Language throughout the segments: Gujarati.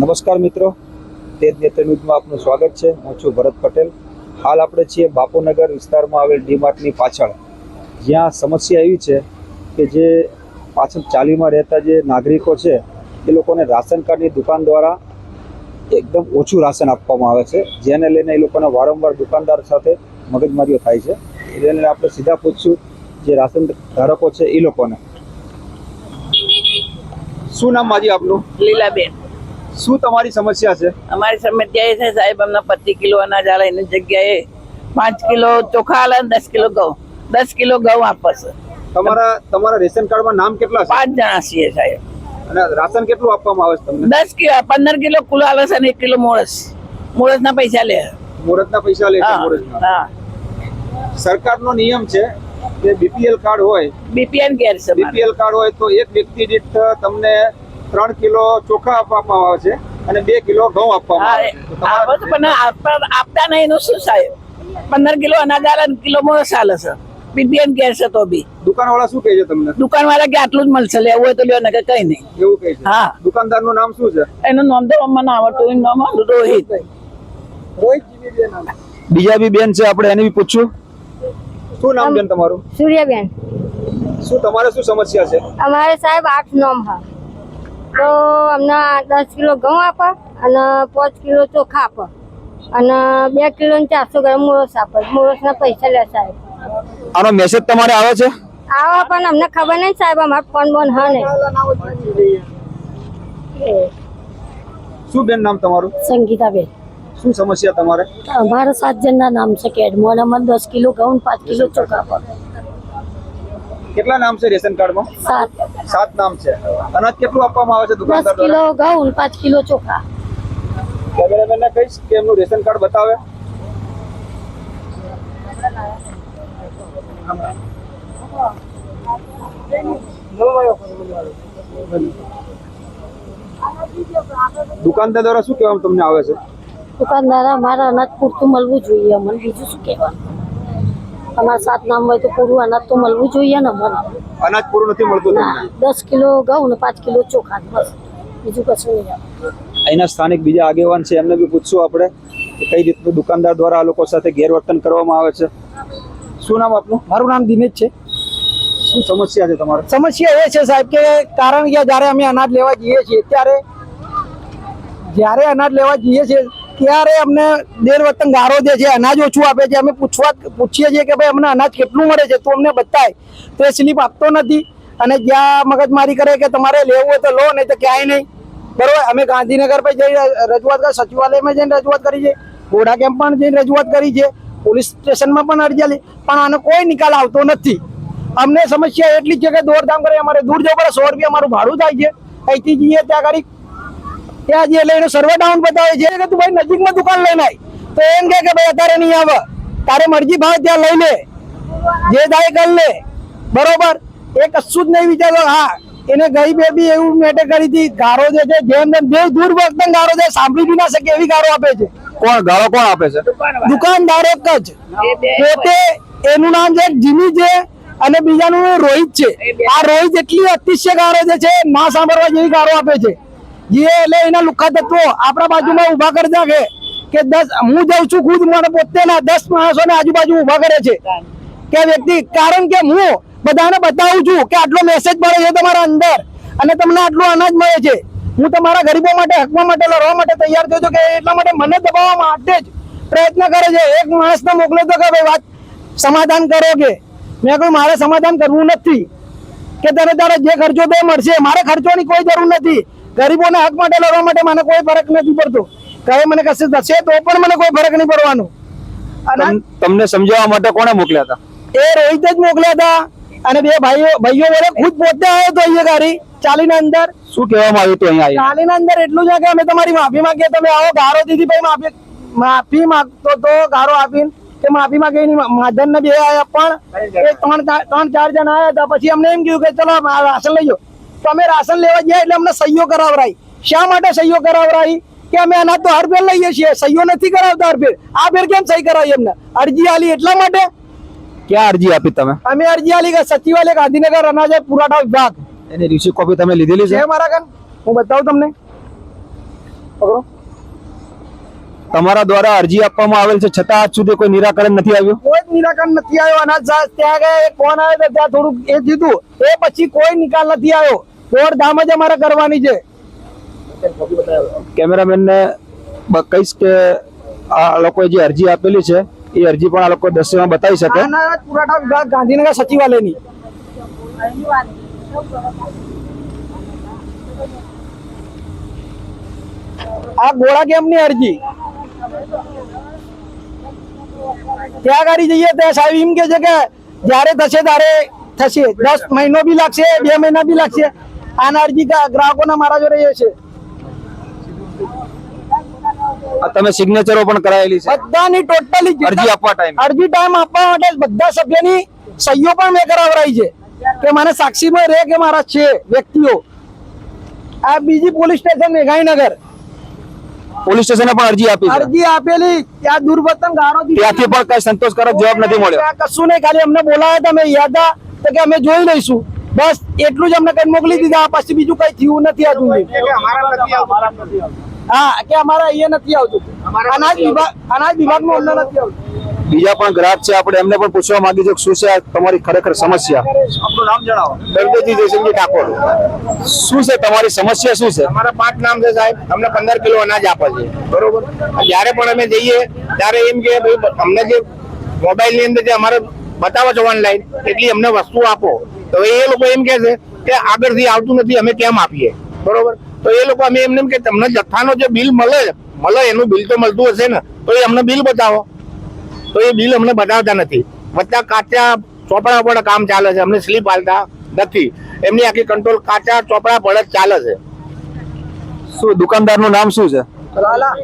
નમસ્કાર મિત્રો. તેજ નેત્ર ન્યૂઝમાં આપનું સ્વાગત છે. હું છું ભરત પટેલ. હાલ આપણે છીએ બાપુનગર વિસ્તારમાં આવેલ ડીમાર્ટની પાછળ. જ્યાં સમસ્યા એવી છે કે જે પાછળ ચાલીમાં રહેતા જે નાગરિકો છે, એ લોકોને રાશન કાર્ડની દુકાન દ્વારા એકદમ ઓછું રાશન આપવામાં આવે છે. જેને લઈને એ લોકોને વારંવાર દુકાનદાર સાથે મગજમારીઓ થાય છે. એને આપણે સીધા પૂછશું જે રાશન ધારકો છે એ લોકોને. શું નામ માજી આપનું? લીલાબેન. શું તમારી સમસ્યા છે? અમારી સમસ્યા એ છે સાહેબ અમને પચીસ કિલો અનાજ આલે એની જગ્યાએ પાંચ કિલો ચોખા આલે દસ કિલો ઘઉં. દસ કિલો ઘઉં આપશે તમારા તમારા રેશન કાર્ડમાં નામ કેટલા છે? પાંચ જણા છીએ સાહેબ. અને રાશન કેટલું આપવામાં આવે છે તમને? દસ કિલો પંદર કિલો કુલ આલે છે અને એક કિલો મોરસ. મોરસ ના પૈસા લે. મુહૂર્તના પૈસા લે. હા સરકારનો નિયમ છે કે બીપીએલ કાર્ડ હોય બીપીએન કેર છે બીપીએલ કાર્ડ હોય તો એક વ્યક્તિ દીઠ તમને ત્રણ કિલો ચોખા આપવામાં આવે છે અને બે કિલો ઘઉં આપવામાં હા આવે છે. તો આપે તમારા છે પણ આપતા આપતા નહીં એનું શું સાહેબ પંદર કિલો અનાજ આલે કિલો મોરસ ચાલે છે. બીપીએન કે છે તો બી. દુકાનવાળા શું કહે છે તમને? દુકાન વાળા કે આટલું જ મળશે લેવું હોય તો લ્યો ને કે કઈ નહીં. એવું કહે છે. હા. દુકાનદારનું નામ શું છે? એનું નામ તો મને આવડતું એનું નામ રોહિત. બીજા બી બેન છે આપણે એને બી પૂછ્યું શું નામ બેન તમારું? સૂર્યાબેન. શું તમારે શું સમસ્યા છે? અમારે સાહેબ આઠ નામ હા તો અમને દસ કિલો ઘઉં આપે અને પાંચ કિલો ચોખા આપે. અને બે કિલો ને ચારસો ગ્રામ મોરસ આપે. મોરસના પૈસા લે સાહેબ. આનો મેસેજ તમારે આવે છે? આવો પણ અમને ખબર નહીં સાહેબ અમારે ફોન બોન હા નહીં. શું બેન નામ તમારું? સંગીતાબેન. શું સમસ્યા તમારે? અમારા સાત જણના નામ છે કેડમોન અમારે દસ કિલો ઘઉં પાંચ કિલો ચોખા પર કેટલા નામ છે રેશન કાર્ડમાં? સાત. સાત નામ છે. અનાજ કેટલું આપવામાં આવે છે દસ દુકાનદાર કિલો દ્વારા? ઘઉં પાંચ કિલો ચોખા. કેમેરામેનને કહીશ કે એમનું રેશન કાર્ડ બતાવે. દુકાનદાર દ્વારા શું કહેવામાં તમને આવે છે? દુકાનદાર મારા અનાજ પૂરતું મળવું જોઈએ અમને બીજું શું કહેવાનું? અમારા સાત નામ હોય તો પૂરું અનાજ તો મળવું જોઈએ ને મને અનાજ પૂરું નથી મળતું ના દસ કિલો ઘઉં ને પાંચ કિલો ચોખા બસ. બીજું કશું નહીં આવે. અહીંના સ્થાનિક બીજા આગેવાન છે એમને બી પૂછશું આપણે કે કઈ રીતનું દુકાનદાર દ્વારા આ લોકો સાથે ગેરવર્તન કરવામાં આવે છે. શું નામ આપનું? મારું નામ દિનેશ છે. શું સમસ્યા છે તમારે? સમસ્યા એ છે સાહેબ કે કારણ કે જ્યારે અમે અનાજ લેવા જઈએ છીએ ત્યારે જ્યારે અનાજ લેવા જઈએ છીએ ત્યારે અમને દેર વતન ગારો દે છે, અનાજ ઓછું આપે છે, અમે પૂછવા પૂછીએ છીએ કે ભાઈ અમને અનાજ કેટલું મળે છે, તો અમને બતાય. તો એ સ્લીપ આપતો નથી. અને જ્યાં મગજમારી કરે કે તમારે લેવું હોય તો લો, નહીં તો ક્યાંય નહીં. બરોબર? અમે ગાંધીનગર પર જઈ રજૂઆત કરી, સચિવાલયમાં જઈને રજૂઆત કરી છે. ઘોડા કેમ્પ પણ જઈને રજૂઆત કરી છે. પોલીસ સ્ટેશનમાં પણ અરજી પણ આનો કોઈ નિકાલ આવતો નથી. અમને સમસ્યા એટલી છે કે દોડધામ કરી, અમારે દૂર જવું પડે, સો રૂપિયા અમારું ભાડું થાય છે. અહીંથી જઈએ ત્યાં ગાડી ત્યાં એટલે એનો સર્વે ડાઉન બતાવે છે. કે તું ભાઈ નજીકમાં દુકાન લઈને આવી તો એમ કે ભાઈ અત્યારે નહીં આવે. તારે મરજી ભાવ ત્યાં લઈ લે. જે થાય કરી લે. બરોબર? એ કશું જ નહીં વિચારો હા એને ગઈ બેબી એવું મેટે કરી હતી. ગારો જે છે જેમ જેમ બે દૂર વખત ગારો છે સાંભળી બી ના શકે એવી ગારો આપે છે. કોણ? ગારો કોણ આપે છે? દુકાનદારો જ. એ બે પોતે એનું નામ છે જીમી છે અને બીજાનું રોહિત છે. આ રોહિત એટલી અતિશય ગારો જે છે ના સાંભળવા જેવી ગારો આપે છે. જે એટલે એના લુખા તત્વો આપણા બાજુમાં ઊભા કરી કે દસ, હું જઉં છું ખુદ મને પોતેના દસ માણસોને આજુબાજુ ઊભા કરે છે. કે વ્યક્તિ, કારણ કે હું બધાને બતાવું છું કે આટલો મેસેજ મળે છે તમારા અંદર અને તમને આટલું અનાજ મળે છે. હું તમારા ગરીબો માટે હકવા માટે, લડવા માટે તૈયાર થયો છું કે એટલા માટે મને દબાવવા માટે જ પ્રયત્ન કરે છે. એક માણસને મોકલે તો કે ભાઈ વાત સમાધાન કરો કે. મેં કહ્યું, મારે સમાધાન કરવું નથી. કે તને તારે જે ખર્ચો તે મળશે. મારે ખર્ચોની કોઈ જરૂર નથી. ગરીબોના હક માટે લડવા માટે મને કોઈ ફરક નથી પડતો. કહે મને કશે થશે તો પણ મને કોઈ ફરક નહીં પડવાનો. અને તમને સમજાવવા માટે કોણે મોકલ્યા હતા? એ રોહિત જ મોકલ્યા હતા. અને બે ભાઈઓ ભાઈઓ વડે ખુદ પોતે આવ્યો હતો અહીંયા ગાડી ચાલીને અંદર. શું કહેવામાં આવ્યું હતું અહીંયા? ચાલીને અંદર એટલું છે કે અમે તમારી માફી માંગીએ તમે આવો ગારો દીધી ભાઈ માફી માફી માંગતો તો ગારો આપીને કે માફી માંગે એની માધન ને બે આવ્યા પણ એ ત્રણ ત્રણ ચાર જણા આવ્યા હતા. પછી અમને એમ કહ્યું કે ચલો રાશન લઈ જાઓ તો અમે રાશન લેવા ગયા એટલે અમને સહીઓ કરાવરાઈ શા માટે સહીઓ કરાવરાઈ કે અમે અનાજ તો હર ફેર લઈએ છીએ. સહીઓ નથી કરાવતા હરફેર આ ફેર કેમ સહી કરાવી એમને? અરજી આલી એટલા માટે? ક્યાં અરજી આપી તમે? અમે અરજી આલી કે સચિવાલય ગાંધીનગર અનાજ પુરાઠા વિભાગ. એની રિસીવ કોપી તમે લીધેલી છે? મારા કન હું બતાવું તમને. પકડો. તમારા દ્વારા અરજી આપવામાં આવેલ છે. છતાં આજ સુધી કોઈ નિરાકરણ નથી આવ્યું? કોઈ નિરાકરણ નથી આવ્યો. અનાજ ત્યાં ગયા એક ફોન આવ્યો ત્યાં થોડુંક એ દીધું એ પછી કોઈ નિકાલ નથી આવ્યો. દોડધામ જ અમારે કરવાની છે. કેમેરામેનને કહીશ કે આ લોકોએ જે અરજી આપેલી છે એ અરજી પણ આ લોકો દ્રશ્યમાં બતાવી શકે. વિભાગ ગાંધીનગર સચિવાલયની. આ ગોળા કેમ્પની અરજી? ત્યાં આગળ જઈએ? ત્યાં સાહેબ એમ કે છે કે જ્યારે થશે ત્યારે થશે. દસ મહિનો બી લાગશે બે મહિના બી લાગશે. આના અરજી ગ્રાહકોના મારા જોડે એ છે. આ તમે સિગ્નેચરો પણ કરાયેલી છે. બધાની ટોટલી અરજી આપવા ટાઈમ અરજી ટાઈમ આપવા માટે બધા સભ્યની સહીઓ પણ મેં કરાવરાઈ છે. કે મને સાક્ષીમાં રહે કે મારા છે વ્યક્તિઓ. આ બીજી પોલીસ સ્ટેશન મેઘાઈનગર પોલીસ સ્ટેશને પણ અરજી આપી અરજી આપેલી. ત્યાં દુર્વતન ગારો ત્યાંથી પણ કઈ સંતોષકારક જવાબ નથી મળ્યો. કશું નહીં ખાલી અમને બોલાયા તમે યાદા યાદ તો કે અમે જોઈ લઈશું. બસ એટલું જ અમને કઈ મોકલી દીધા પછી બીજું કઈ થયું નથી આવતું. હા કે અમારા અહીંયા નથી આવતું. અનાજ વિભાગ અનાજ વિભાગનું અમને નથી આવતું. બીજા પણ ગ્રાહક છે આપણે એમને પણ પૂછવા માંગી છે કે શું છે તમારી ખરેખર સમસ્યા? આપનું નામ જણાવો. દરદેજી જયસિંહજી ઠાકોર. શું છે તમારી સમસ્યા શું છે? અમારા પાંચ નામ છે સાહેબ. અમને પંદર કિલો અનાજ આપે છે. બરોબર? જ્યારે પણ અમે જઈએ ત્યારે એમ કે ભાઈ અમને જે મોબાઈલની અંદર જે અમારે બતાવો છો ઓનલાઈન એટલી અમને વસ્તુ આપો. તો એ લોકો એમ કે છે કે આગળથી આવતું નથી અમે કેમ આપીએ? બરોબર? તો એ લોકો અમે એમને એમ કે તમને જથ્થાનો જે બિલ મળે મળે એનું બિલ તો મળતું હશે ને તો એ અમને બિલ બતાવો. તો એ બિલ અમને બતાવતા નથી. વત્તા કાચા ચોપડા પર કામ ચાલે છે અમને સ્લીપ હાલતા નથી. એમની આખી કંટ્રોલ કાચા ચોપડા પર જ ચાલે છે. શું દુકાનદારનું નામ શું છે? Jwala.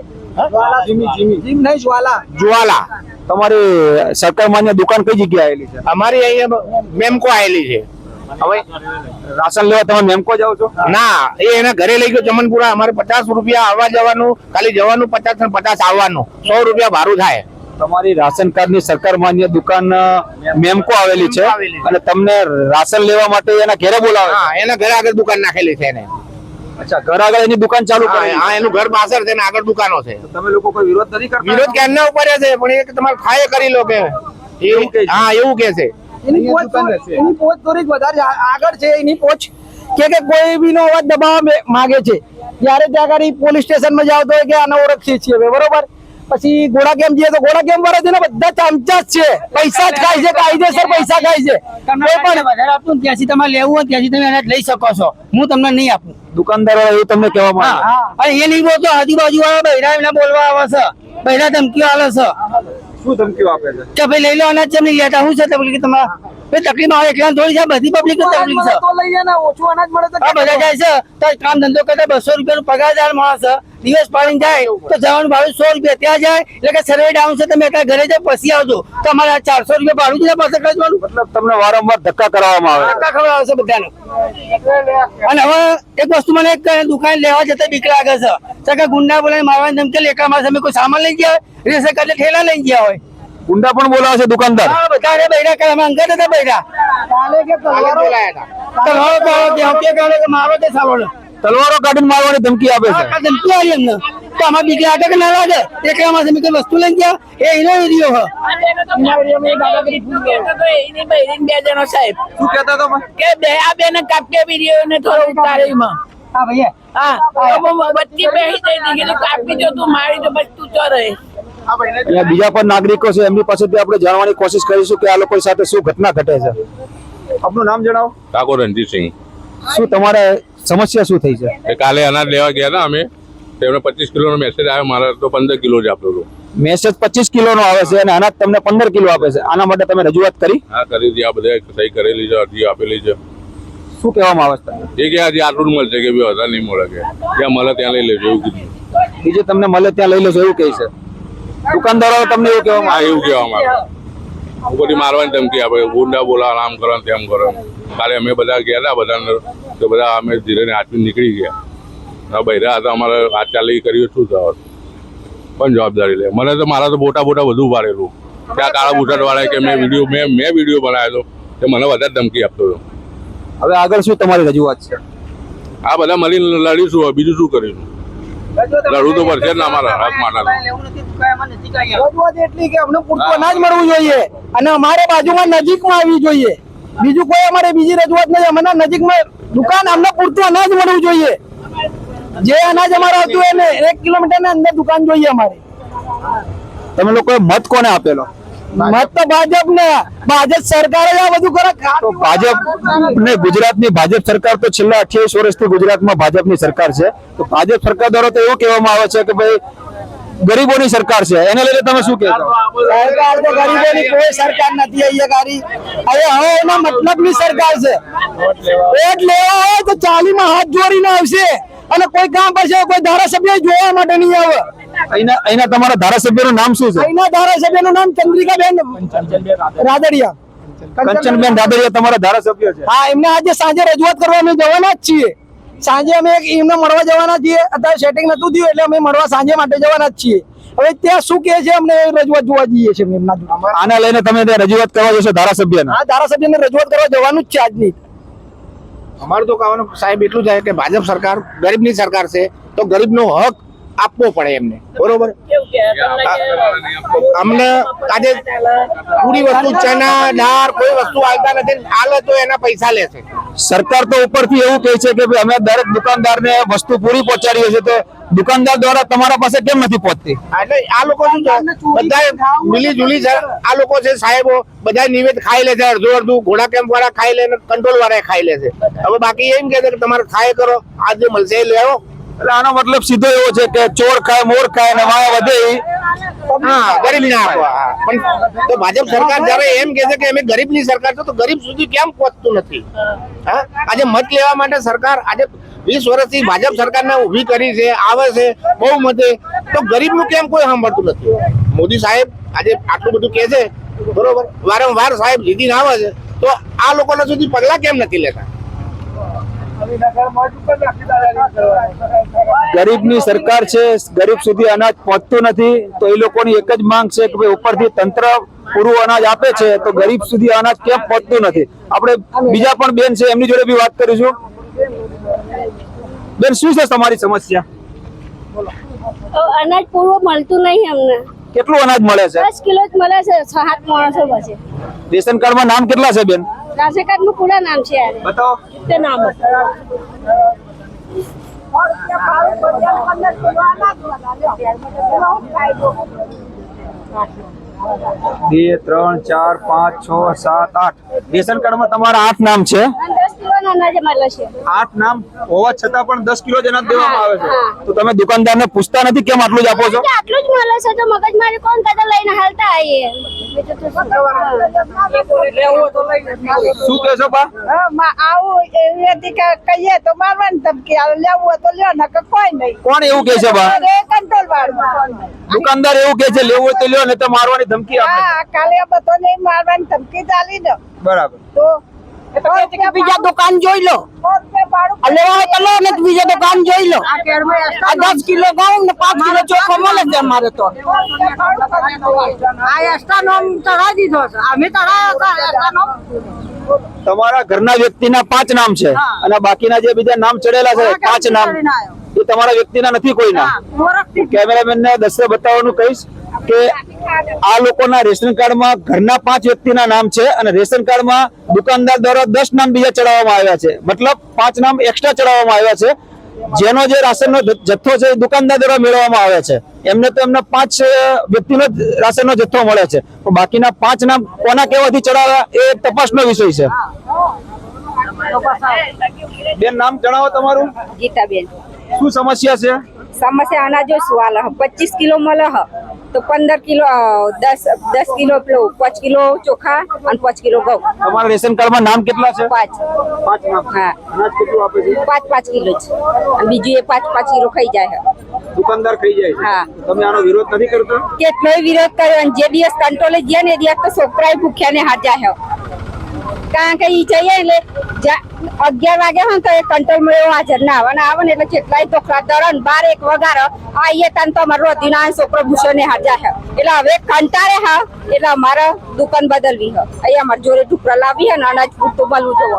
Jwala Jimmy Jimmy. Jim નહીં જ્વાલા. જ્વાલા. તમારી સરકાર માન્ય દુકાન કઈ જગ્યાએ આવેલી છે? અમારી અહીંયા મેમકો આવેલી છે. હવે રાશન લેવા તમે મેમકો જાવ છો? ના એ એના ઘરે લઈ ગયો ચમનપુરા. અમારે પચાસ રૂપિયા આવવા જવાનું ખાલી જવાનું પચાસ ને પચાસ આવવાનું. સો રૂપિયા ભાડું થાય. તમારી રાશન કાર્ડની સરકાર માન્ય દુકાન મેમકો આવેલી છે. અને તમને રાશન લેવા માટે એના ઘરે બોલાવે એના ઘરે આગળ દુકાન નાખેલી છે એને. અચ્છા ઘર આગળ એની દુકાન ચાલુ કરે હા એનું ઘર પાછળ છે ને આગળ દુકાનો છે. તમે લોકો કોઈ વિરોધ નથી કરતા? વિરોધ ક્યારના ઉપર છે? પણ એ તમારે થાય કરી લો કે. હા એવું કે છે. એની પોચ એની પોચ થોડીક વધારે આગળ છે એની પોચ કે કે કોઈ બી નો અવાજ દબાવવા માંગે છે. જ્યારે ત્યાં આગળ પોલીસ સ્ટેશનમાં જાવ તો કે આને ઓળખીએ છીએ બરોબર? પછી ઘોડા કેમ જઈએ તો ઘોડા કેમ વાળા છે ને? બધા ચમચા જ છે. પૈસા જ ખાય છે કાયદેસર પૈસા ખાય છે. તમે પણ વધારે આપું ત્યાંથી તમારે લેવું હોય ત્યાંથી તમે એને લઈ શકો છો. હું તમને નહીં આપું. દુકાનદારો એ તમને કહેવામાં માંગે. હા અને એ નહીં બોલતો આજુબાજુ વાળા બહેરા એમને બોલવા આવે છે. બૈરા ધમકીઓ આવે છે. શું ધમકીઓ આપે છે? કે ભાઈ લઈ લો અનાજ ચમ નહીં લેતા શું છે તકલીફ તમારે? ભાઈ તકલીફ આવે એકલા થોડી છે બધી પબ્લિક તકલીફ છે. તો લઈએ ને ઓછું અનાજ મળે તો આ બધા જાય છે. તો કામ ધંધો કરતા બસો રૂપિયાનો પગારદાર માણસ. છે. દિવસ પાણી જાય તો જવાનું ભાડું સો રૂપિયા ત્યાં જાય. એટલે કે સર્વે ડાઉન છે તમે અત્યારે ઘરે જાય પછી આવજો. તો અમારે ચારસો રૂપિયા ભાડું છે પાસે ખર્ચવાનું મતલબ તમને વારંવાર ધક્કા કરવામાં આવે. ધક્કા ખબર આવશે બધાને. અને હવે એક વસ્તુ મને એક દુકાન લેવા જતા બીક લાગે છે. તો કે ગુંડા બોલાવીને મારવાની ધમકી લે એકલા માણસ અમે કોઈ સામાન લઈ ગયા હોય? રેસે કાઢે ઠેલા લઈ ગયા હોય? ગુંડા પણ બોલાવે છે દુકાનદાર? હા બધા બૈરા કરે અમે અંગત હતા બૈરા. કાલે કે તલવારો? બોલાયા હતા તો કે કે મારો કે સાલો તલવારો કાઢીને મારવાની ધમકી આપે છે. ધમકી આવી એમને? તો આમાં બીક લાગે ના લાગે? એકલા અમે કોઈ વસ્તુ લઈ ગયા? એ એનો એરિયો હ. બે જણો સાહેબ શું કહેતા તમે કે બે આ બેને કાપકે વીડિયો ને થોડો ઉતારીમાં હા બીજા પણ નાગરિકો છે એમની પાસેથી આપણે જાણવાની કોશિશ કરીશું કે આ લોકો સાથે શું ઘટના ઘટે છે. આપનું નામ જણાવો? ઠાકોર રણજીતસિંહ. શું તમારે સમસ્યા શું થઈ છે? કાલે અનાજ લેવા ગયા હતા અમે તેમને પચીસ કિલોનો મેસેજ આવ્યો મારે તો પંદર કિલો જ આપેલો મેસેજ પચીસ કિલો નો આવે છે અને અનાજ તમને પંદર કિલો આપે છે. આના માટે તમે રજૂઆત કરી? હા કરી હતી આ બધા સહી કરેલી છે અરજી આપેલી છે. શું કહેવામાં આવે છે એ કે આજે આટલું મળશે કે બી વધારે નહીં મળે કે. જ્યાં મળે ત્યાં લઈ લેજો એવું કીધું. બીજે તમને મળે ત્યાં લઈ લેજો એવું કહે છે. દુકાનદારો તમને એવું કહેવામાં હા એવું કહેવામાં આવે. ઉપરથી મારવાની ધમકી આપે ગુંડા બોલા આમ કરો તેમ કરો. કાલે અમે બધા ગયા હતા બધાને તો બધા અમે ધીરે હાથવી નીકળી ગયા. બૈરા હતા અમારે હાથ ચાલી કર્યું શું થવાનું? પણ જવાબદારી લે. મને તો મારા તો બોટા બોટા બધું ઉભારેલું. ત્યાં કાળા બુટટ વાળા કે મેં વીડિયો મેં મેં વીડિયો બનાવ્યો હતો તે મને વધારે ધમકી આપતો હતો. હવે આગળ શું તમારી રજૂઆત છે? આ બધા મળીને લડીશું હવે બીજું શું કરીશું? લડવું તો પડશે જ ને અમારા હક માટે એટલી કે અમને પૂરતું અનાજ મળવું જોઈએ અને અમારે બાજુમાં નજીકમાં આવવી જોઈએ. બીજું કોઈ અમારે બીજી રજૂઆત નહીં અમારા નજીકમાં દુકાન અમને પૂરતું અનાજ મળવું જોઈએ. જે અનાજ અમારે આવતું હોય ને એક કિલોમીટરની અંદર દુકાન જોઈએ અમારી. તમે લોકોએ મત કોને આપેલો? મત તો ભાજપ ને ભાજપ સરકારે આ બધું કરે. ભાજપ ને ગુજરાતની ભાજપ સરકાર તો છેલ્લા અઠ્યાવીસ વર્ષથી ગુજરાતમાં ભાજપની સરકાર છે. તો ભાજપ સરકાર દ્વારા તો એવું કહેવામાં આવે છે કે ભાઈ ગરીબોની સરકાર છે. એને લઈને તમે શું કહેશો? સરકાર તો ગરીબોની કોઈ સરકાર નથી અહીંયા હવે હવે એના મતલબની સરકાર છે. વોટ લેવા હોય તો ચાલીમાં હાથ જોડીને આવશે. અને કોઈ કામ કરશે કોઈ ધારાસભ્ય જોવા માટે નહીં આવે. અહીંના અહીંના તમારા ધારાસભ્યનું નામ શું છે? અહીંના ધારાસભ્યનું નામ ચંદ્રિકાબેન રાદડિયા. કંચનબેન રાદડિયા તમારા ધારાસભ્ય છે? હા એમને આજે સાંજે રજૂઆત કરવા અમે જવાના જ છીએ. સાંજે અમે એક એમને મળવા જવાના છીએ. અત્યારે સેટિંગ નતું થયું એટલે અમે મળવા સાંજે માટે જવાના જ છીએ. હવે ત્યાં શું કહે છે અમને રજૂઆત જોવા જઈએ છે એમના. આને લઈને તમે ત્યાં રજૂઆત કરવા જશો ધારાસભ્ય હા ધારાસભ્ય ધારાસભ્યને રજૂઆત કરવા જવાનું જ છે આજની. અમારું તો કહેવાનું સાહેબ એટલું છે કે ભાજપ સરકાર ગરીબની સરકાર છે. તો ગરીબનો હક આપવો પડે એમને. બરોબર? અમને આજે પૂરી વસ્તુ ચના દાળ કોઈ વસ્તુ આવતા નથી હાલે તો એના પૈસા લે છે. સરકાર તો ઉપરથી એવું કહે છે કે ભાઈ અમે દરેક દુકાનદારને વસ્તુ પૂરી પહોંચાડીએ છીએ તો દુકાનદાર દ્વારા તમારા પાસે કેમ નથી પહોંચતી? એટલે આ લોકો શું બધા મિલી જુલી છે આ લોકો છે સાહેબો બધા નિવેદ ખાઈ લે છે અડધું અડધું ઘોડા કેમ્પ વાળા ખાઈ લે કંટ્રોલ વાળા ખાઈ લે છે. હવે બાકી એમ કે છે કે તમારે ખાય કરો આ જે મળશે લેવો એટલે આનો મતલબ સીધો એવો છે કે ચોર ખાય, મોર ખાય અને વાયા વધે ગરીબ ને તો ભાજપ સરકાર જયારે એમ કે છે કે અમે સરકાર તો ગરીબ સુધી કેમ પહોંચતું નથી? આજે મત લેવા માટે સરકાર આજે વીસ વર્ષથી ભાજપ સરકારને ઊભી કરી છે, આવે છે, બહુ મતે તો ગરીબનું કેમ કોઈ સાંભળતું નથી? મોદી સાહેબ આજે આટલું બધું કહે છે, બરોબર? વારંવાર સાહેબ જીતીને આવે છે. તો આ લોકોના સુધી પગલા કેમ નથી લેતા? ગરીબની સરકાર છે ગરીબ સુધી અનાજ પહોંચતું નથી તો એ લોકોની એક જ માંગ છે કે ભાઈ ઉપરથી તંત્ર પૂરું અનાજ આપે છે તો ગરીબ સુધી અનાજ કેમ પહોંચતું નથી? આપણે બીજા પણ બેન છે એમની જોડે બી વાત કરીશું બેન શું છે તમારી સમસ્યા? અનાજ પૂરું મળતું નહીં અમને. કેટલું અનાજ મળે છે? દસ કિલો જ મળે છે સાત માણસો પછી. રેશન કાર્ડમાં નામ કેટલા છે બેન? કાર્ડનું પૂરા નામ છે યાર બતાવો. તે નામ બે ત્રણ ચાર પાંચ છ સાત આઠ. રેશન કાર્ડમાં તમારા આઠ નામ છે? નો આઠ નામ હોવા છતાં પણ દસ કિલો જ અનાજ દેવામાં આવે છે. તો તમે દુકાનદારને પૂછતા નથી કેમ આટલું જ આપો છો? આટલું જ મળે છે તો મગજ મારી કોણ કદા લઈને હાલતા આવીએ. શું? કહેશો બા? આવું એવી હતી કે કહીએ તો મારવાની ધમકી આવે. લેવું હોય તો લ્યો નકર કોઈ નહીં. કોણ એવું કહે છે બા? કંટ્રોલ વાળું. દુકાનદાર એવું કહે છે લેવું હોય તો લ્યો ને તો મારવાની ધમકી આપે કાલે આ બધાને મારવાની ધમકી ચાલી ને. બરાબર. તો બીજા દુકાન જોઈ લો. લેવા હોય ને બીજા દુકાન જોઈ લો. દસ કિલો ઘઉં ને પાંચ કિલો ચોખ્ખો મળે છે અમારે તો. આ એક્સ્ટ્રા નોમ ચડાવી દીધો છે. અમે ચડાવ્યો તમારા ઘરના વ્યક્તિના પાંચ નામ છે અને બાકીના જે બીજા નામ ચડેલા છે પાંચ નામ. એ તમારા વ્યક્તિના નથી કોઈના. કેમેરામેન ને દસે બતાવવાનું કહીશ કે આ લોકોના રેશન કાર્ડમાં ઘરના પાંચ વ્યક્તિના નામ છે અને રેશન કાર્ડમાં દુકાનદાર દ્વારા દસ નામ બીજા ચડાવવામાં આવ્યા છે. મતલબ પાંચ નામ એક્સ્ટ્રા ચડાવવામાં આવ્યા છે. જેનો જે રાશનનો જથ્થો છે એ દુકાનદાર દ્વારા મેળવવામાં આવે છે. એમને તો એમના પાંચ વ્યક્તિનો જ રાશનનો જથ્થો મળે છે. પણ બાકીના પાંચ નામ કોના કેવાથી ચડાવ્યા એ તપાસનો વિષય છે. બેન નામ જણાવો તમારું. ગીતાબેન. શું સમસ્યા છે? સમસ્યા અનાજો સુવાલ હ પચીસ કિલો મળે હ. તો પંદર કિલો દસ દસ કિલો પેલો પાંચ કિલો ચોખા અને પાંચ કિલો ઘઉં. તમારા રેશન કાર્ડમાં નામ કેટલા છે? પાંચ. પાંચ હા. પાંચ પાંચ કિલો છે અને બીજું એ પાંચ પાંચ કિલો ખાઈ જાય હ. દુકાનદાર ખાઈ જાય હા. તમે આનો વિરોધ નથી કરતા? કેટલોય વિરોધ કર્યો અને જે દિવસ કંટ્રોલે ગયા ને એ દિવસ તો છોકરાએ ભૂખ્યા ને હાથ જાય હ. કારણ કે ઈ જઈએ એટલે અગિયાર વાગે હોય તો એ કંટ્રોલમાં એવો હાજર ના આવે. ને આવે ને એટલે જેટલાય તોખલા દરન બાર એક વગાર આઈએ તાન તો અમારો રોતીનો આ છોકરો ભૂસો ને હાજા હે એટલે હવે કંટાળે હા. એટલે અમારે દુકાન બદલવી હ અહીંયા અમારે જોડે ટુકડા લાવી હે ને અનાજ પૂરતું મળવું જોવો.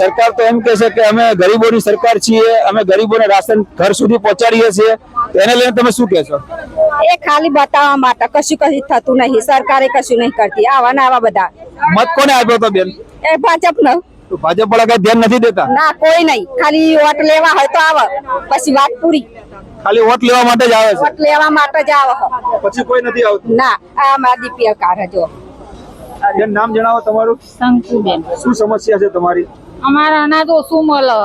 સરકાર તો એમ કહે છે કે અમે ગરીબોની સરકાર છીએ અમે ગરીબોને રાશન ઘર સુધી પહોંચાડીએ છીએ. એને લઈને તમે શું કહેશો એ ખાલી બતાવવા માટે કશું કશું થતું નહીં. સરકારે કશું નહીં કરતી. આવા ને આવા બધા. મત કોને આપ્યો તો બેન? એ ભાજપ નો તો ભાજપ વાળા કઈ ધ્યાન નથી દેતા? ના કોઈ નહીં. ખાલી વોટ લેવા હોય તો આવે. પછી વાત પૂરી. ખાલી વોટ લેવા માટે જ આવે છે? વોટ લેવા માટે જ આવે પછી કોઈ નથી આવતું? ના આ મારી દીપિયા કાર જો. બેન નામ જણાવો તમારું? શંકુબેન. શું સમસ્યા છે તમારી? અમારા અનાજ ઓછું મળે.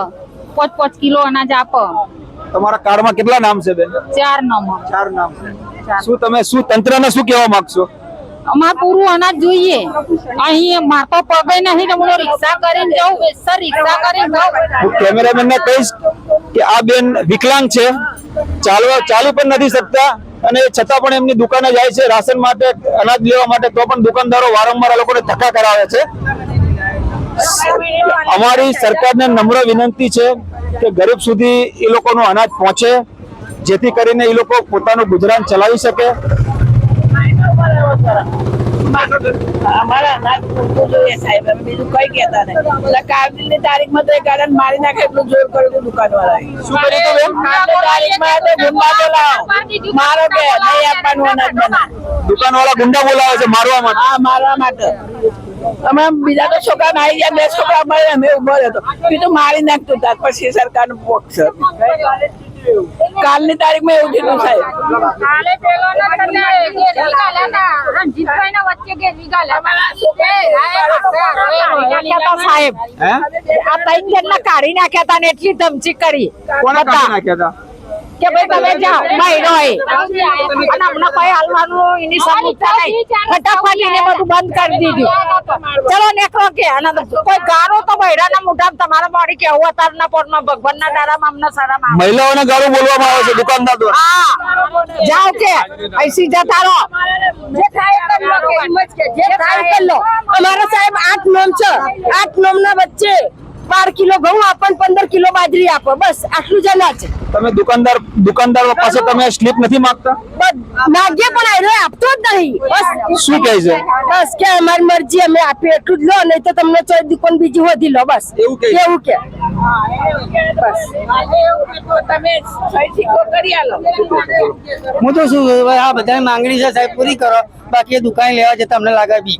પાંચ પાંચ કિલો અનાજ આપ. તમારા કાર્ડમાં કેટલા નામ છે બેન? ચાર નામ. ચાર નામ છે. શું તમે શું તંત્રને શું કહેવા માંગશો? અમારે પૂરું અનાજ જોઈએ. અહીં માર પગે નહીં હું રિક્ષા કરીને જાઉં સર રિક્ષા કરીને જાઉં. કેમેરામેન ને કહીશ કે આ બેન વિકલાંગ છે. ચાલવા, ચાલી પણ નથી શકતા અને છતાં પણ એમની દુકાને જાય છે. રાશન માટે અનાજ લેવા માટે તો પણ દુકાનદારો વારંવાર આ લોકોને ધક્કા કરાવે છે. અમારી સરકારને નમ્ર વિનંતી છે કે ગરીબ સુધી એ લોકોનું અનાજ પહોંચે, જેથી કરીને એ લોકો પોતાનું ગુજરાન ચલાવી શકે. અમારા અનાજ પૂરતું જોઈએ સાહેબ. અમે બીજું કઈ કહેતા નહીં. એટલે કાલની તારીખમાં તો એ ગાર્ડન મારી નાખે એટલું જોર કર્યું હતું તારીખમાં તો ગુંડા બોલાવો. મારો કે નહીં આપવાનું અનાજ બના દુકાનવાળા ગુંડા બોલાવે છે મારવા માટે. હા મારવા માટે. અમે બીજા તો છોકરા નાઈ ગયા બે છોકરા મળે અમે ઊભો રહેતો બીજું મારી નાખતું તાર. પછી સરકારનું નું છે. કાલની તારીખમાં એવું થયું સાહેબ કાલે પેલો ના તને ગેરી ગાલ્યા ના રણજીતભાઈ ના વચ્ચે ગેરી ગાલ્યા સાહેબ. હે? આ ત્રણ જણના કાઢી નાખ્યા હતા ને એટલી ધમચી કરી. કોને કાઢી નાખ્યા હતા કે ભાઈ તમે જાઓ મહિનો અને હમણાં કોઈ હાલવાનું એની સમજતા નહીં. ફટાફટ એને બધું બંધ કરી દીધું. ચલો નેકળો કે અને કોઈ ગારો તો બૈરાના મોઢામાં તમારા મોડી કેવું અતારના પોરમાં ભગવાનના દાડામાં અમને સારા મહિલાઓને ગાળું બોલવામાં આવે છે દુકાનદાર દ્વારા. હા. જાઓ કે અહીંથી જતા રહો જે થાય કરી લો કે એમ જ કે જે થાય કરી લો. અમારા સાહેબ આઠ નોમ છે. આઠ નોમ ના વચ્ચે બાર કિલો ઘઉં આપો ને પંદર કિલો બાજરી આપો. બસ આટલું જ અનાજ. તમે દુકાનદાર દુકાનદાર પાસે તમે સ્લીપ નથી માંગતા? માગ્ય પણ આયરો આપતો જ નહીં. બસ. શું કહે છે? બસ કે અમારી મરજી અમે આપીએ એટલું જ લો નહીં તો તમને ચોઈ દુકાન બીજી વધી લો બસ. એવું કે એવું કે તમે કરી આલો હું તો શું આ બધાની માંગણી છે સાહેબ પૂરી કરો. બાકી દુકાન લેવા જતા અમને લાગે બી.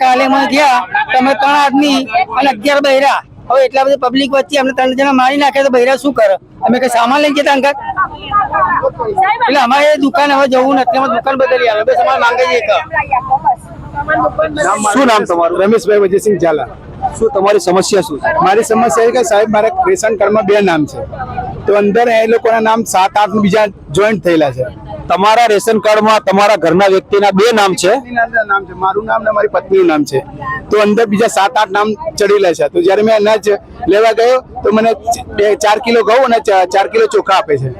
કાલે મને ગયા તમે ત્રણ આદમી અને અગિયાર બૈરા હવે એટલા બધા પબ્લિક વચ્ચે અમને ત્રણ જણા મારી નાખે તો બૈરા શું કરે? અમે કઈ સામાન લઈને જતા અંકલ? એટલે અમારે દુકાન હવે જવું નથી અમે દુકાન બદલી આવે. બસ અમારે માંગે છે શું નામ તમારું? રમેશભાઈ વજયસિંહ ઝાલા. શું તમારી સમસ્યા શું મારી સમસ્યા એ કે સાહેબ, મારા રેશન કાર્ડમાં બે નામ છે. તો અંદર એ લોકોના નામ સાત, આઠ બીજા જોઈન્ટ થયેલા છે. તમારા રેશન કાર્ડમાં તમારા ઘરના વ્યક્તિના બે નામ છે? નામ છે. મારું નામ ને મારી પત્નીનું નામ છે. તો અંદર બીજા સાત આઠ નામ ચડેલા છે. તો જ્યારે મેં અનાજ લેવા ગયો તો મને બે ચાર કિલો ઘઉં અને ચાર કિલો ચોખા આપે છે.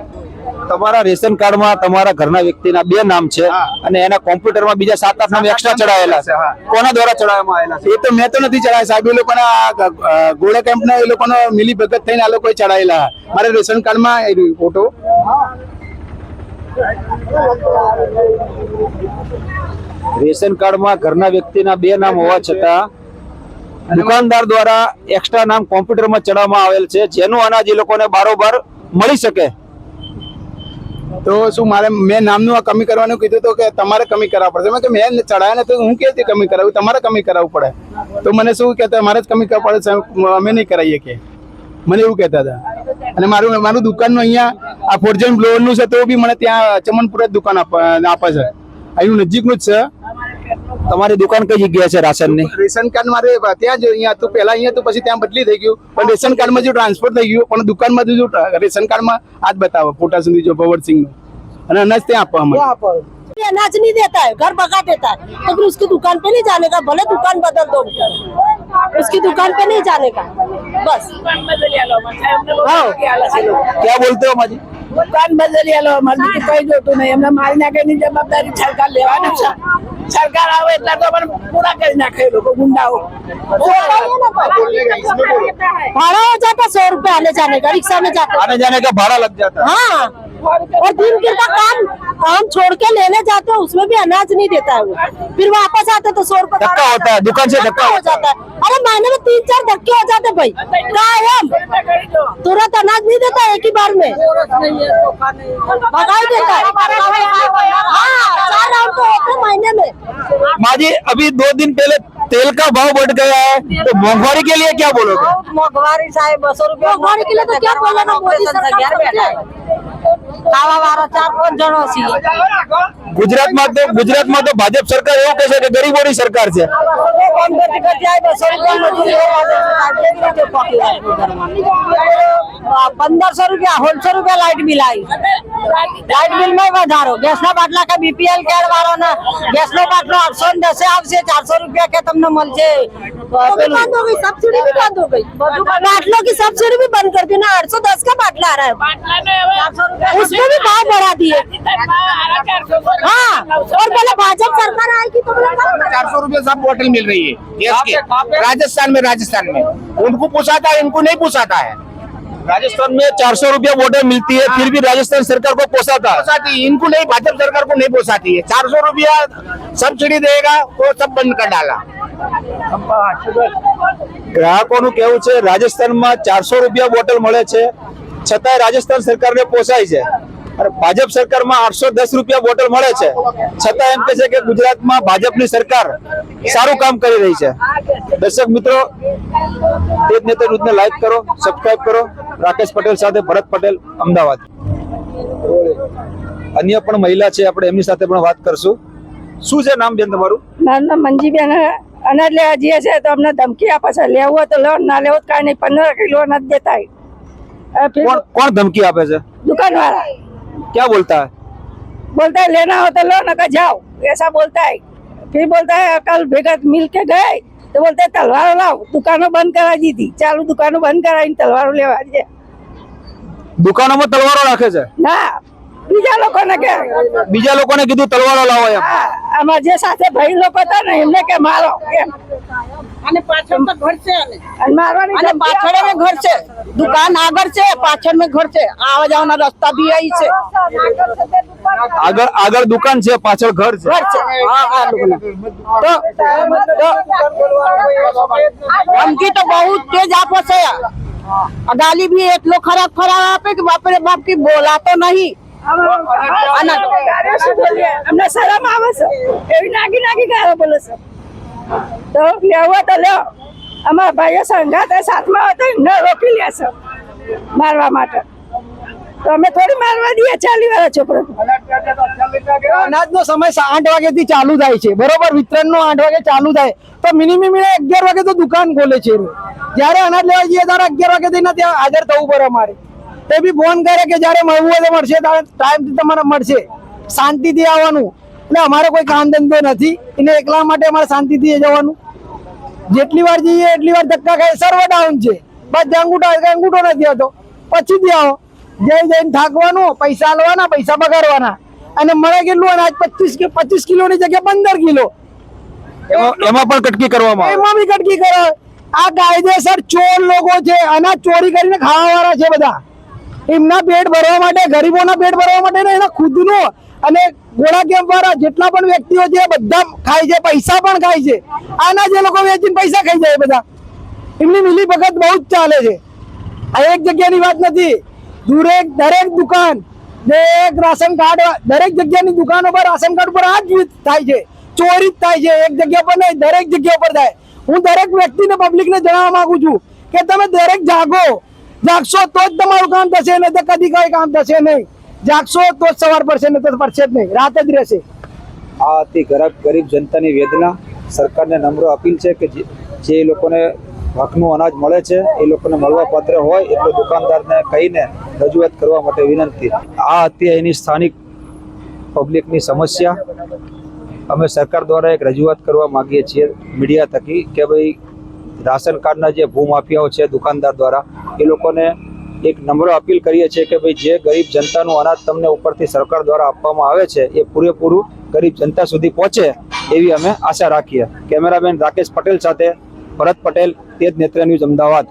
તમારા રેશન કાર્ડમાં તમારા ઘરના વ્યક્તિના બે નામ છે. અને એના કોમ્પ્યુટરમાં બીજા સાત આઠ નામ એક્સ્ટ્રા ચડાયેલા છે. કોના દ્વારા ચડાવવામાં આવેલા છે? એ તો મેં તો નથી ચડાવ્યા સાહેબ. એ લોકોના ગોળા કેમ્પના એ લોકોનો મિલી ભગત થઈને આ લોકોએ ચડાયેલા. મારા રેશન કાર્ડમાં ફોટો રેશન કાર્ડમાં ઘરના વ્યક્તિના બે નામ હોવા છતાં દુકાનદાર દ્વારા એક્સ્ટ્રા નામ કોમ્પ્યુટરમાં ચડાવવામાં આવેલ છે. જેનું અનાજ એ લોકોને બારોબાર મળી શકે. તો શું મારે મેં નામનું આ કમી કરવાનું કીધું તો કે તમારે કમી કરાવવું પડશે. મેં કે મેં ચડાયા ને તો હું કે રીતે કમી કરાવું? તમારે કમી કરાવવું પડે. તો મને શું કહેતા, મારે જ કમી કરવા પડે અમે નહીં કરાવીએ કે. મને એવું કહેતા હતા. અને મારું મારું દુકાનનું અહીંયા આ ફોર્જન બ્લોવરનું છે તો બી મને ત્યાં ચમનપુર જ દુકાન આપ- આપે છે અહીંનું નજીકનું જ છે તમારી દુકાન કઈ જગ્યાએ છે રાશનની રેશન કાર્ડ મારે ત્યાં જ અહીંયા હતું પહેલા અહીંયા હતું પછી ત્યાં બદલી થઈ ગયું પણ રેશન કાર્ડમાં જો ટ્રાન્સફર થઈ ગયું પણ દુકાનમાં જો રેશન કાર્ડમાં આ જ બતાવો ફોટા સુધી જો ભવરસિંહનું અને અનાજ ત્યાં આપવા મળે ये अनाज नहीं देता है घर भगा देता है तो फिर उसकी दुकान पे नहीं जाने का भले दुकान बदल दो उसकी दुकान पे नहीं जाने का बस દુકાન બદલી આલો સાહેબ અમને બહુ હા. ધમકી આલે છે લોકો. ક્યાં બોલતે હો માજી દુકાન બદલી આલો અમારે બીજું કઈ જોતું નહીં એમને મારી નાખેની જવાબદારી સરકાર લેવાની છે સરકાર આવે એટલે તો પણ પૂરા કરી નાખે એ લોકો ગુંડાઓ भाड़ा हो जाता सौ रुपये आने जाने का रिक्शा में जाते आने जाने का भाड़ा लग जाता है हाँ और दिन भर का काम काम छोड़ के लेने जाते हैं उसमें भी अनाज नहीं देता है वो। फिर वापस आते तो सौ रुपये का धक्का होता है दुकान से धक्का हो जाता है। अरे महीने में तीन चार धक्के हो जाते भाई। कायम। तुरंत अनाज नहीं देता एक ही बार में। भगाई देता है। हाँ चार राउंड तो होते महीने में। माँ जी अभी दो दिन पहले तेल का भाव बढ़ गया है तो मोहंगवारी के लिए क्या बोलोगे? मोघवारी साहेब बसो रुपया मोघवारी के लिए तो क्या बोले ना मोदी सरकार बैठा है। ખાવા વાળા ચાર પાંચ જણો છીએ. ગુજરાતમાં તો ગુજરાતમાં તો ભાજપ સરકાર એવું કહે છે કે ગરીબોની સરકાર છે. પંદરસો રૂપિયા સોળસો રૂપિયા લાઇટ બિલ આવી લાઇટ બિલ માં વધારો ગેસ ના બાટલા કે બીપીએલ કાર્ડ વાળો ના ગેસ નો બાટલો આઠસો ને દસે આવશે ચારસો રૂપિયા કે તમને મળશે बंद हो गई सब्सिडी भी बंद हो गई बाटलों की सब्सिडी भी बंद कर दी ना आठ सौ दस का बाटला आ रहा है उसमें भी भाव बढ़ा दिए हाँ और पहले भाजपा सरकार आएगी तो बोला चार सौ रूपये सब बोतल मिल रही है गैस की राजस्थान में राजस्थान में उनको पूछाता है इनको नहीं पूछाता है राजस्थान में चार सौ रूपया बोतल मिलती है फिर भी राजस्थान सरकार को पोसाता है पोसाती है। इनको नहीं भाजपा सरकार को नहीं पोसाती है चार सौ रूपया सब्सिडी देगा वो सब बंद कर डाला ગ્રાહકોનું કેવું છે રાજસ્થાનમાં ચારસો રૂપિયા બોટલ મળે છે છતાંય રાજસ્થાન સરકારને પોસાય છે ભાજપ સરકારમાં આઠસો દસ રૂપિયા બોટલ મળે છે. છતાં એમ કે છે કે ગુજરાતમાં ભાજપની સરકાર સારું કામ કરી રહી છે. દર્શક મિત્રો તેજ નેતા લાઈક કરો સબસ્ક્રાઇબ કરો. રાકેશ પટેલ સાથે ભરત પટેલ અમદાવાદ. અન્ય પણ મહિલા છે આપણે એમની સાથે પણ વાત કરશું. શું છે નામ બેન તમારું? મારું નામ મંજીબેન અનાજ લેવા જઈએ છે તો અમને ધમકી આપે છે. લેવું હોય તો લો ના લેવું તો કાંઈ નહીં. પંદર કિલો અનાજ દેતા. કોણ ધમકી આપે છે? દુકાન વાળા ક્યાં બોલતા है बोलता है लेना हो तो लो ना का जाओ ऐसा बोलता है फिर बोलता है कल भेगा मिल के गए तो बोलते हैं तलवार लाओ दुकानों बंद करा दी थी चालू दुकानों बंद कराई तलवारों लेवा दे દુકાનોમાં તલવારો રાખે છે ના બીજા લોકોને કે બીજા લોકોને કીધું તલવારો લાવો એમ. આમાં જે સાથે ભાઈ લોકો હતા ને એમને કે મારો એમ. અને પાછળ ઘર છે દુકાન આગળ છે પાછળ ઘર છે. આવા જવાના રસ્તા બી આઈ છે. આગળ આગળ દુકાન છે પાછળ ઘર છે. ઘર છે. તો ધમકી તો બહુ તેજ આપો છે ગાલી भी એટલો ખરાબ ખરાબ આપે કે બાપરે બાપ કે બોલાતો નહીં. અમને શરમ આવે છે. એવી નાગી નાગી ગાળો બોલે છે. તો લેવો તો લ્યો અમારા ભાઈઓ સંઘાત સાથમાં હોય તો એમને રોકી લે મારવા માટે. અમે થોડી મારવા દઈએ, ચાલી વાળા છોકરો. અનાજનો સમય આઠ વાગ્યાથી ચાલુ થાય છે. બરોબર? વિતરણનો આઠ વાગે ચાલુ થાય. તો મિનિમમ અગિયાર વાગે તો દુકાન ખોલે છે. લોકો. અનાજ લેવા જઈએ ત્યારે અગિયાર વાગે થઈને ત્યાં હાજર થવું પડે અમારે. તે બી ફોન કરે કે જ્યારે મળવું હોય તો મળશે ટાઈમથી તમારે મળશે. શાંતિથી આવવાનું. એટલે અમારે કોઈ કામ ધંધો નથી. એને એકલા માટે અમારે શાંતિથી જવાનું. જેટલી વાર જઈએ એટલી વાર ધક્કા ખાય સર્વ ડાઉન છે. બસ અંગૂઠો અંગૂઠો નથી હતો. પછીથી આવો. જઈ જઈને થાકવાનું પૈસા આલવાના પૈસા બગાડવાના. અને મળે કેટલું? અનાજ પચીસ કે પચીસ કિલોની જગ્યાએ પંદર કિલો. એમાં એમાં પણ કટકી કરવામાં એમાં બી કટકી કરે આ કાયદેસર ચોર લોકો છે. અને ચોરી કરીને ખાવા વાળા છે બધા. એમના પેટ ભરવા માટે, ગરીબોના પેટ ભરવા માટે એના ખુદનો અને ગોળા કેમ્પ વાળા જેટલા પણ વ્યક્તિઓ છે બધા ખાય છે, પૈસા પણ ખાય છે. આના જે લોકો વેચીને પૈસા ખાઈ જાય બધા. એમની મિલી ભગત બહુ જ ચાલે છે. આ એક જગ્યાની વાત નથી. દરેક દરેક દુકાન દરેક રાશન કાર્ડ દરેક જગ્યાની દુકાનો પર રાશન કાર્ડ પર આ જ થાય છે. ચોરી જ થાય છે એક જગ્યા પર નહીં, દરેક જગ્યા પર થાય. હું દરેક વ્યક્તિને પબ્લિકને જણાવવા માંગુ છું કે તમે દરેક જાગો. જાગશો તો જ તમારું કામ થશે, નહીં તો કદી કઈ કામ થશે નહીં. જાગશો તો જ સવાર પડશે, નહીં તો પડશે જ નહીં. રાત જ રહેશે. આ હતી ગરીબ ગરીબ જનતાની વેદના. સરકારને નમ્ર અપીલ છે કે જે- લોકોને હકનું અનાજ મળે છે, એ લોકોને મળવા પાત્ર હોય, એટલે દુકાનદારને કહીને રજૂઆત કરવા માટે વિનંતી. આ હતી એની સ્થાનિક પબ્લિકની સમસ્યા. અમે સરકાર દ્વારા એક રજૂઆત કરવા માંગીએ છીએ મીડિયા થકી કે ભાઈ રાશન કાર્ડના જે ભૂમાફિયાઓ છે દુકાનદાર દ્વારા, એ લોકોને એક નમ્ર અપીલ કરીએ છીએ કે ભાઈ જે ગરીબ જનતાનું અનાજ તમને ઉપરથી સરકાર દ્વારા આપવામાં આવે છે, એ પૂરેપૂરું ગરીબ જનતા સુધી પહોંચે એવી અમે આશા રાખીએ. કેમેરામેન રાકેશ પટેલ સાથે ભરત પટેલ, તેજ નેત્ર ન્યૂઝ અમદાવાદ.